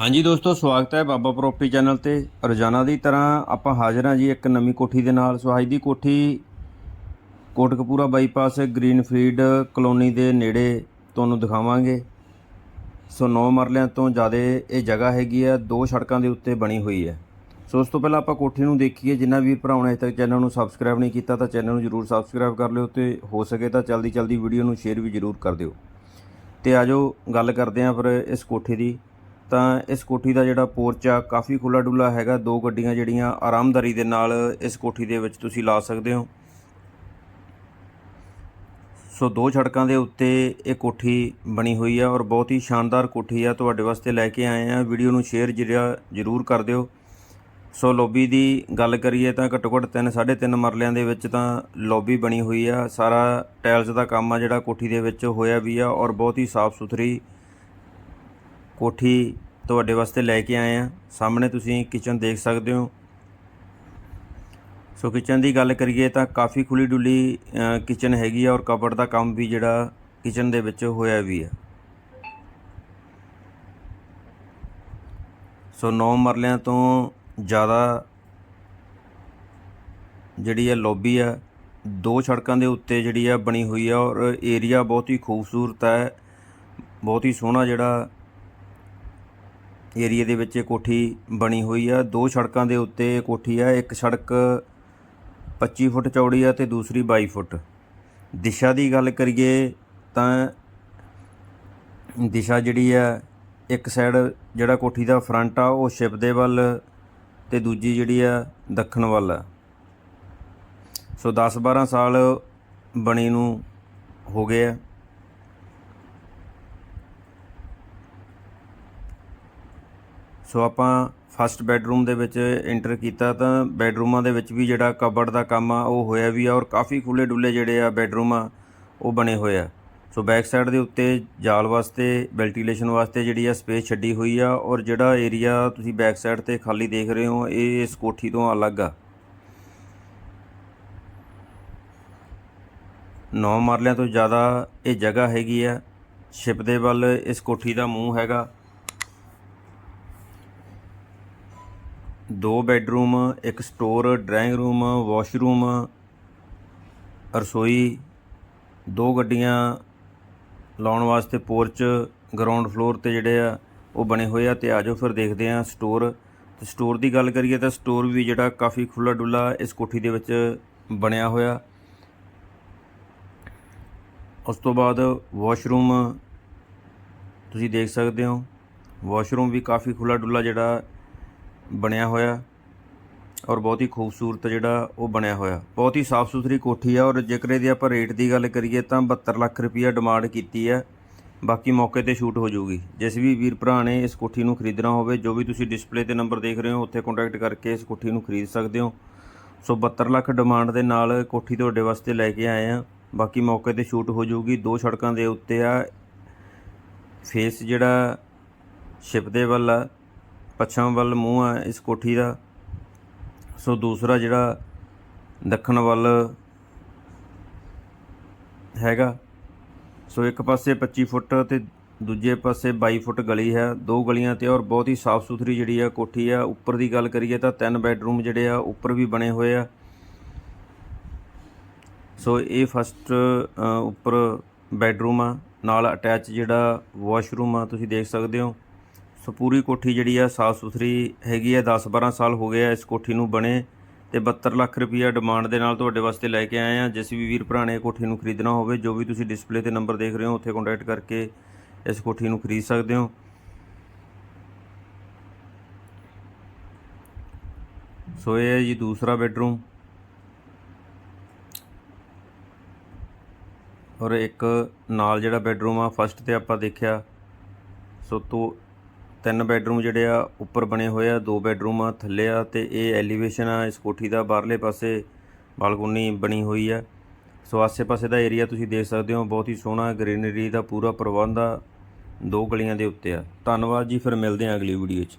ਹਾਂਜੀ ਦੋਸਤੋ, ਸਵਾਗਤ ਹੈ ਬਾਬਾ ਪ੍ਰੋਪਰਟੀ ਚੈਨਲ ਤੇ। ਰੋਜ਼ਾਨਾ ਦੀ ਤਰ੍ਹਾਂ ਆਪਾਂ ਹਾਜ਼ਰ ਹਾਂ ਜੀ ਇੱਕ ਨਵੀਂ ਕੋਠੀ ਦੇ ਨਾਲ। ਸੋ ਅੱਜ ਦੀ ਕੋਠੀ ਕੋਟਕਪੂਰਾ ਬਾਈਪਾਸ ਗ੍ਰੀਨਫੀਲਡ ਕਲੋਨੀ ਦੇ ਨੇੜੇ ਤੁਹਾਨੂੰ ਦਿਖਾਵਾਂਗੇ। ਸੋ 9 ਮਰਲਿਆਂ ਤੋਂ ਜ਼ਿਆਦਾ ਇਹ ਜਗ੍ਹਾ ਹੈਗੀ ਆ ਦੋ ਸੜਕਾਂ ਦੇ ਉੱਤੇ ਬਣੀ ਹੋਈ ਹੈ। ਸੋ ਉਸ ਤੋਂ ਪਹਿਲਾਂ ਆਪਾਂ ਕੋਠੀ ਨੂੰ ਦੇਖੀਏ। ਜਿੰਨਾ ਵੀ ਭਰਾਵਾਂ ਨੇ ਅਜੇ ਤੱਕ ਚੈਨਲ ਨੂੰ ਸਬਸਕ੍ਰਾਈਬ ਨਹੀਂ ਕੀਤਾ ਤਾਂ ਚੈਨਲ ਨੂੰ ਜਰੂਰ ਸਬਸਕ੍ਰਾਈਬ ਕਰ ਲਿਓ ਤੇ ਹੋ ਸਕੇ ਤਾਂ ਜਲਦੀ ਜਲਦੀ ਵੀਡੀਓ ਨੂੰ ਸ਼ੇਅਰ ਵੀ ਜਰੂਰ ਕਰ ਦਿਓ। ਤੇ ਆਜੋ ਗੱਲ ਕਰਦੇ ਆਂ ਫਿਰ ਇਸ ਕੋਠੀ ਦੀ। ਤਾਂ ਇਸ ਕੋਠੀ ਦਾ ਜਿਹੜਾ ਪੋਰਚ ਆ, ਕਾਫੀ ਖੁੱਲਾ ਡੁੱਲਾ ਹੈਗਾ। ਦੋ ਗੱਡੀਆਂ ਜਿਹੜੀਆਂ ਆਰਾਮਦਾਰੀ ਦੇ ਨਾਲ ਇਸ ਕੋਠੀ ਦੇ ਵਿੱਚ ਤੁਸੀਂ ਲਾ ਸਕਦੇ ਹੋ। ਸੋ ਦੋ ਸੜਕਾਂ ਦੇ ਉੱਤੇ ਇਹ ਕੋਠੀ ਬਣੀ ਹੋਈ ਆ ਔਰ ਬਹੁਤ ਹੀ ਸ਼ਾਨਦਾਰ ਕੋਠੀ ਆ। ਤੁਹਾਡੇ ਵਾਸਤੇ ਲੈ ਕੇ ਆਏ ਆ। ਵੀਡੀਓ ਨੂੰ ਸ਼ੇਅਰ ਜਿਹੜਾ ਜ਼ਰੂਰ ਕਰ ਦਿਓ। ਸੋ ਲੌਬੀ ਦੀ ਗੱਲ ਕਰੀਏ ਤਾਂ ਘੱਟੋ ਘੱਟ 3 3.5 ਮਰਲਿਆਂ ਦੇ ਵਿੱਚ ਤਾਂ ਲੌਬੀ ਬਣੀ ਹੋਈ ਆ। ਸਾਰਾ ਟਾਇਲਸ ਦਾ ਕੰਮ ਆ ਜਿਹੜਾ ਕੋਠੀ ਦੇ ਵਿੱਚ ਹੋਇਆ ਵੀ ਆ ਔਰ ਬਹੁਤ ਹੀ ਸਾਫ਼ ਸੁਥਰੀ ਕੋਠੀ ਤੁਹਾਡੇ ਵਾਸਤੇ ਲੈ ਕੇ ਆਏ ਆ ਸਾਹਮਣੇ ਤੁਸੀਂ ਕਿਚਨ ਦੇਖ ਸਕਦੇ ਹੋ। ਸੋ ਕਿਚਨ ਦੀ ਗੱਲ ਕਰੀਏ ਤਾਂ ਕਾਫੀ ਖੁੱਲੀ ਡੁੱਲੀ ਕਿਚਨ ਹੈਗੀ ਆ ਔਰ ਕਬੜ ਦਾ ਕੰਮ ਵੀ ਜਿਹੜਾ ਕਿਚਨ ਦੇ ਵਿੱਚ ਹੋਇਆ ਵੀ ਆ। ਸੋ 9 ਮਰਲਿਆਂ ਤੋਂ ਜ਼ਿਆਦਾ ਜਿਹੜੀ ਆ ਲੌਬੀ ਆ, ਦੋ ਸੜਕਾਂ ਦੇ ਉੱਤੇ ਜਿਹੜੀ ਆ ਬਣੀ ਹੋਈ ਆ ਔਰ ਏਰੀਆ ਬਹੁਤ ਹੀ ਖੂਬਸੂਰਤ ਹੈ। ਬਹੁਤ ਹੀ ਸੋਹਣਾ ਜਿਹੜਾ ਏਰੀਏ ਦੇ ਵਿੱਚ ਇਹ ਕੋਠੀ ਬਣੀ ਹੋਈ ਆ। ਦੋ ਸੜਕਾਂ ਦੇ ਉੱਤੇ ਇਹ ਕੋਠੀ ਆ। ਇੱਕ ਸੜਕ 25 ਫੁੱਟ ਚੌੜੀ ਆ ਤੇ ਦੂਸਰੀ 22 ਫੁੱਟ। ਦਿਸ਼ਾ ਦੀ ਗੱਲ ਕਰੀਏ ਤਾਂ ਦਿਸ਼ਾ ਜਿਹੜੀ ਆ, ਇੱਕ ਸਾਈਡ ਜਿਹੜਾ ਕੋਠੀ ਦਾ ਫਰੰਟ ਆ, ਉਹ ਸ਼ਿਪ ਦੇ ਵੱਲ ਤੇ ਦੂਜੀ ਜਿਹੜੀ ਆ, ਦੱਖਣ ਵੱਲ ਆ। ਸੋ 10 12 ਸਾਲ ਬਣੀ ਨੂੰ ਹੋ ਗਏ ਆ। ਸੋ ਆਪਾਂ ਫਸਟ ਬੈੱਡਰੂਮ ਦੇ ਵਿੱਚ ਐਂਟਰ ਕੀਤਾ ਤਾਂ ਬੈੱਡਰੂਮਾਂ ਦੇ ਵਿੱਚ ਵੀ ਜਿਹੜਾ ਕਬਰਡ ਦਾ ਕੰਮ ਆ, ਉਹ ਹੋਇਆ ਵੀ ਆ ਔਰ ਕਾਫੀ ਖੁੱਲੇ ਡੁੱਲੇ ਜਿਹੜੇ ਆ ਬੈੱਡਰੂਮ ਆ, ਉਹ ਬਣੇ ਹੋਏ ਆ। ਸੋ ਬੈਕ ਸਾਈਡ ਦੇ ਉੱਤੇ ਜਾਲ ਵਾਸਤੇ ਵੈਂਟੀਲੇਸ਼ਨ ਵਾਸਤੇ ਜਿਹੜੀ ਆ ਸਪੇਸ ਛੱਡੀ ਹੋਈ ਆ ਔਰ ਜਿਹੜਾ ਏਰੀਆ ਤੁਸੀਂ ਬੈਕ ਸਾਈਡ ਤੇ ਖਾਲੀ ਦੇਖ ਰਹੇ ਹੋ, ਇਹ ਇਸ ਕੋਠੀ ਤੋਂ ਅਲੱਗ ਆ। ਨੌ ਮਰਲਿਆਂ ਤੋਂ ਜ਼ਿਆਦਾ ਇਹ ਜਗ੍ਹਾ ਹੈਗੀ ਆ। ਸ਼ਿਪ ਦੇ ਵੱਲ ਇਸ ਕੋਠੀ ਦਾ ਮੂੰਹ ਹੈਗਾ। ਦੋ ਬੈੱਡਰੂਮ, ਇੱਕ ਸਟੋਰ, ਡਰਾਇੰਗ ਰੂਮ, ਵਾਸ਼ਰੂਮ, ਰਸੋਈ, ਦੋ ਗੱਡੀਆਂ, ਲਾਉਣ ਵਾਸਤੇ ਪੋਰਚ, ਗਰਾਊਂਡ ਫਲੋਰ ਤੇ ਜਿਹੜੇ ਆ, ਉਹ ਬਣੇ ਹੋਏ ਆ ਤੇ ਆਜੋ ਫਿਰ ਦੇਖਦੇ ਆ ਸਟੋਰ। ਤੇ ਸਟੋਰ ਦੀ ਗੱਲ ਕਰੀਏ ਤਾਂ ਸਟੋਰ ਵੀ ਜਿਹੜਾ ਕਾਫੀ ਖੁੱਲਾ ਡੁੱਲਾ ਇਸ ਕੋਠੀ ਦੇ ਵਿੱਚ ਬਣਿਆ ਹੋਇਆ। ਉਸ ਤੋਂ ਬਾਅਦ ਵਾਸ਼ਰੂਮ, ਤੁਸੀਂ ਦੇਖ ਸਕਦੇ ਹੋ। ਵਾਸ਼ਰੂਮ ਵੀ ਕਾਫੀ ਖੁੱਲਾ ਡੁੱਲਾ ਜਿਹੜਾ ਬਣਿਆ ਹੋਇਆ ਔਰ ਬਹੁਤ ਹੀ ਖੂਬਸੂਰਤ ਜਿਹੜਾ ਉਹ ਬਣਿਆ ਹੋਇਆ। ਬਹੁਤ ਹੀ ਸਾਫ਼ ਸੁਥਰੀ ਕੋਠੀ ਆ ਔਰ ਜੇਕਰ ਇਹਦੀ ਆਪਾਂ ਰੇਟ ਦੀ ਗੱਲ ਕਰੀਏ ਤਾਂ 72 ਲੱਖ ਰੁਪਈਆ ਡਿਮਾਂਡ ਕੀਤੀ ਹੈ ਬਾਕੀ ਮੌਕੇ ਤੇ ਸ਼ੂਟ ਹੋ ਜਾਊਗੀ। ਜਿਸ ਵੀ ਵੀਰ ਭਰਾ ਨੇ ਇਸ ਕੋਠੀ ਨੂੰ ਖਰੀਦਣਾ ਹੋਵੇ, ਜੋ ਵੀ ਤੁਸੀਂ ਡਿਸਪਲੇ ਤੇ ਨੰਬਰ ਦੇਖ ਰਹੇ ਹੋ, ਉੱਥੇ ਕੰਟੈਕਟ ਕਰਕੇ ਇਸ ਕੋਠੀ ਨੂੰ ਖਰੀਦ ਸਕਦੇ ਹੋ। ਸੋ 72 ਲੱਖ ਡਿਮਾਂਡ ਦੇ ਨਾਲ ਕੋਠੀ ਤੁਹਾਡੇ ਵਾਸਤੇ ਲੈ ਕੇ ਆਏ ਆ। ਬਾਕੀ ਮੌਕੇ ਤੇ ਸ਼ੂਟ ਹੋ ਜਾਊਗੀ। ਦੋ ਸੜਕਾਂ ਦੇ ਉੱਤੇ ਆ। ਫੇਸ ਜਿਹੜਾ, ਸ਼ਿਪ ਦੇ ਵੱਲ ਆ। ਪੱਛਮ ਵੱਲ ਮੂੰਹ ਆ, ਇਸ ਕੋਠੀ ਦਾ। ਸੋ ਦੂਸਰਾ ਜਿਹੜਾ ਦੱਖਣ ਵੱਲ ਹੈਗਾ, ਸੋ ਇੱਕ ਪਾਸੇ 25 ਫੁੱਟ ਤੇ ਦੂਜੇ ਪਾਸੇ 22 ਫੁੱਟ ਗਲੀ ਹੈ। ਦੋ ਗਲੀਆਂ ਤੇ ਔਰ ਬਹੁਤ ਹੀ ਸਾਫ਼ ਸੁਥਰੀ ਜਿਹੜੀ ਆ ਕੋਠੀ ਆ। ਉੱਪਰ ਦੀ ਗੱਲ ਕਰੀਏ ਤਾਂ ਤਿੰਨ ਬੈੱਡਰੂਮ ਜਿਹੜੇ ਆ ਉੱਪਰ ਵੀ ਬਣੇ ਹੋਏ ਆ। ਸੋ ਇਹ ਫਸਟ ਉੱਪਰ ਬੈੱਡਰੂਮ ਆ। ਨਾਲ ਅਟੈਚ ਜਿਹੜਾ ਵਾਸ਼ਰੂਮ ਆ, ਤੁਸੀਂ ਦੇਖ ਸਕਦੇ ਹੋ। ਸੋ ਪੂਰੀ ਕੋਠੀ ਜਿਹੜੀ ਆ ਸਾਫ਼ ਸੁਥਰੀ ਹੈਗੀ ਆ 10 12 ਸਾਲ ਹੋ ਗਏ ਆ ਇਸ ਕੋਠੀ ਨੂੰ ਬਣੇ ਤੇ 72 ਲੱਖ ਰੁਪਈਆ ਡਿਮਾਂਡ ਦੇ ਨਾਲ ਤੁਹਾਡੇ ਵਾਸਤੇ ਲੈ ਕੇ ਆਏ ਆ। ਜਿਸ ਵੀ ਵੀਰ ਭਰਾ ਨੇ ਕੋਠੀ ਨੂੰ ਖਰੀਦਣਾ ਹੋਵੇ, ਜੋ ਵੀ ਤੁਸੀਂ ਡਿਸਪਲੇ ਤੇ ਨੰਬਰ ਦੇਖ ਰਹੇ ਹੋ, ਉੱਥੇ ਕੰਟੈਕਟ ਕਰਕੇ ਇਸ ਕੋਠੀ ਨੂੰ ਖਰੀਦ ਸਕਦੇ ਹੋ। ਸੋ ਇਹ ਹੈ ਜੀ ਦੂਸਰਾ ਬੈਡਰੂਮ। ਔਰ ਇੱਕ ਨਾਲ ਜਿਹੜਾ ਬੈਡਰੂਮ ਆ ਫਸਟ ਤੇ ਆਪਾਂ ਦੇਖਿਆ, ਸੋ ਤੋਂ ਤਿੰਨ ਬੈੱਡਰੂਮ ਜਿਹੜੇ ਆ ਉੱਪਰ ਬਣੇ ਹੋਏ ਆ, ਦੋ ਬੈੱਡਰੂਮ ਆ ਥੱਲੇ ਆ ਤੇ ਇਹ ਐਲੀਵੇਸ਼ਨ ਆ, ਇਸ ਕੋਠੀ ਦਾ ਬਾਹਰਲੇ ਪਾਸੇ ਬਾਲਕੋਨੀ ਬਣੀ ਹੋਈ ਆ। ਸੋ ਆਸੇ-ਪਾਸੇ ਦਾ ਏਰੀਆ ਤੁਸੀਂ ਦੇਖ ਸਕਦੇ ਹੋ, ਬਹੁਤ ਹੀ ਸੋਹਣਾ ਗ੍ਰੀਨਰੀ ਦਾ ਪੂਰਾ ਪ੍ਰਬੰਧ ਆ ਦੋ ਗਲੀਆਂ ਦੇ ਉੱਤੇ ਆ। ਧੰਨਵਾਦ ਜੀ, ਫਿਰ ਮਿਲਦੇ ਹਾਂ ਅਗਲੀ ਵੀਡੀਓ 'ਚ।